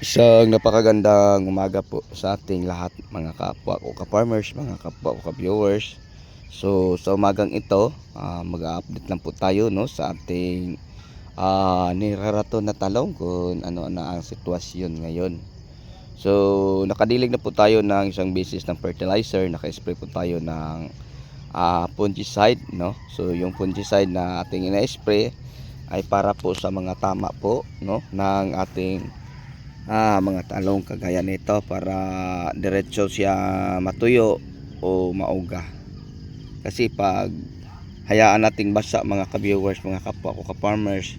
Isang napakagandang umaga po sa ating lahat mga kapwa ko ka-farmers, mga kapwa ko ka-viewers. So sa umagang ito, ah, mag-update lang po tayo no sa ating ah, niraraton na talong kung ano na ang sitwasyon ngayon. So nakadilig na po tayo ng isang basis ng fertilizer, naka-spray po tayo ng ah, fungicide no. So yung fungicide na ating ina-spray ay para po sa mga tama po no ng ating ah, mga talong kagaya nito para diretso siya matuyo o mauga. Kasi pag hayaan nating basa mga ka-viewers, mga kapwa ko ka-farmers,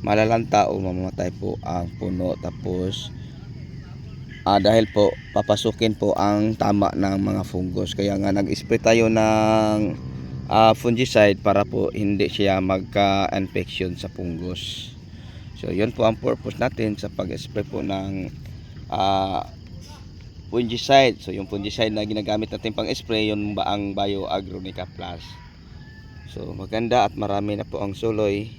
malalanta o mamamatay po ang puno tapos ah, dahil po papasukin po ang tama ng mga fungus. Kaya nga nag-spray tayo ng ah, fungicide para po hindi siya magka-infection sa fungus. So, yun po ang purpose natin sa pag-spray po ng ah, fungicide. So, yung fungicide na ginagamit natin pang spray, yun ba ang Bio Agronica Plus. So, maganda at marami na po ang suloy.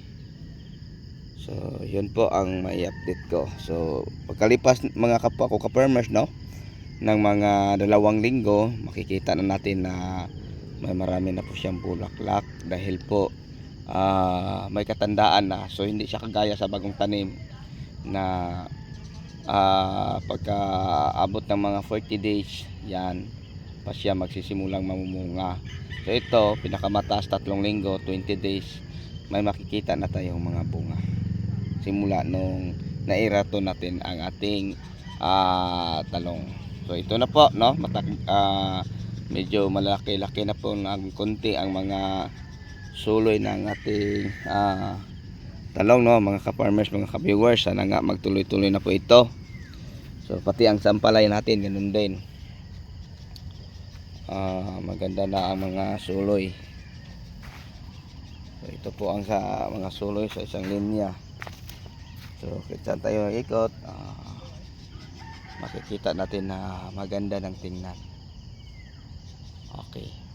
So, yun po ang may update ko. So, pagkalipas mga kapwa ko ka-farmers, no? ng mga dalawang linggo, makikita na natin na may marami na po siyang bulaklak dahil po ah, may katandaan na. So hindi siya kagaya sa bagong tanim na ah, pagka abot ng mga 40 days yan pa siya magsisimulang mamumunga. So ito pinakamataas tatlong linggo 20 days may makikita na tayong mga bunga. Simula nung nairato natin ang ating ah, talong. So ito na po no? Matak, ah, medyo malaki-laki na po ng konti ang mga suloy ng ating ah, talong no? Mga ka-farmers mga ka-viewers sana nga magtuloy-tuloy na po ito. So pati ang sampalay natin ganun din. Ah, maganda na ang mga suloy. So ito po ang sa mga suloy sa isang linya. So kita tayo ikot. Ah, makikita natin na maganda ng tingnan. Okay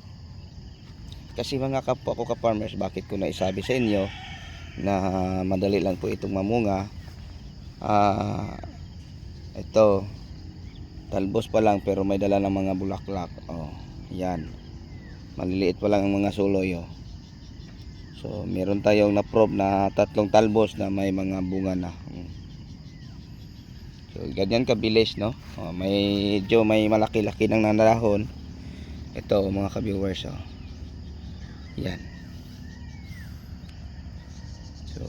kasi mga kapwa ko ka-farmers, bakit ko na isabi sa inyo na madali lang po itong mamunga. Ah, ito, talbos pa lang pero may dala ng mga bulaklak. Oh, yan. Maliliit pa lang ang mga suloy. Oh. So, meron tayong na-probe na tatlong talbos na may mga bunga na. Mm. So, ganyan kabilis, no? Oh, may, medyo may malaki-laki ng nanalahon. Ito, mga ka-viewers, oh. Yan. So,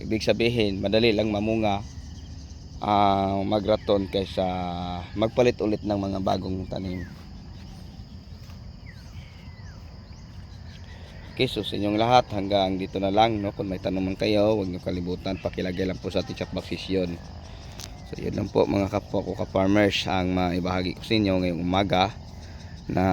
ibig sabihin, madali lang mamunga ang magraton kaysa magpalit ulit ng mga bagong tanim. Okay, so sa inyong lahat, hanggang dito na lang. No? Kung may tanong man kayo, huwag niyo kalimutan, pakilagay lang po sa ating chat box yun. So, yun lang po mga kapwa ko ka-farmers ang maibahagi ko sa inyo ngayong umaga na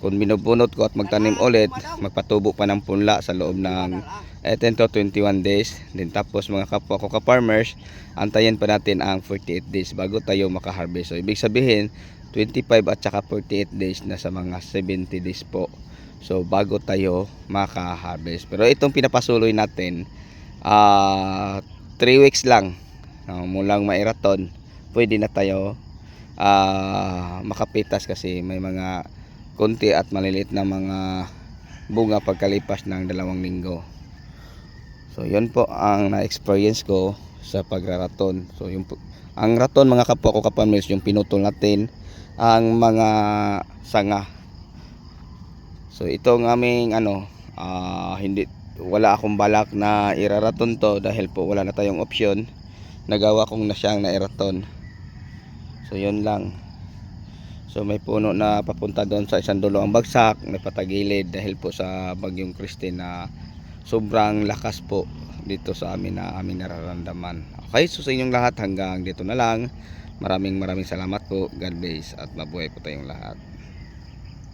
kung binubunot ko at magtanim ulit, magpatubo pa ng punla sa loob ng eh, 10 to 21 days. Then tapos mga kapwa ko ka-farmers, antayin pa natin ang 48 days bago tayo makaharvest. So ibig sabihin, 25 at saka 48 days na sa mga 70 days po. So bago tayo makaharvest. Pero itong pinapasuloy natin, ah 3 weeks lang uh, mulang mairaton, pwede na tayo ah makapitas kasi may mga konti at maliliit na mga bunga pagkalipas ng dalawang linggo. So, yun po ang na-experience ko sa pagraraton. So, yung ang raton mga kapwa ko kapamils, yung pinutol natin ang mga sanga. So, ito ang aming ano, ah, hindi wala akong balak na iraraton to dahil po wala na tayong option. Nagawa kong na siyang nairaton. So, yun lang. So may puno na papunta doon sa isang dulo ang bagsak, may patagilid dahil po sa bagyong Christine na sobrang lakas po dito sa amin na aming nararamdaman. Okay, so sa inyong lahat hanggang dito na lang. Maraming maraming salamat po. God bless at mabuhay po tayong lahat.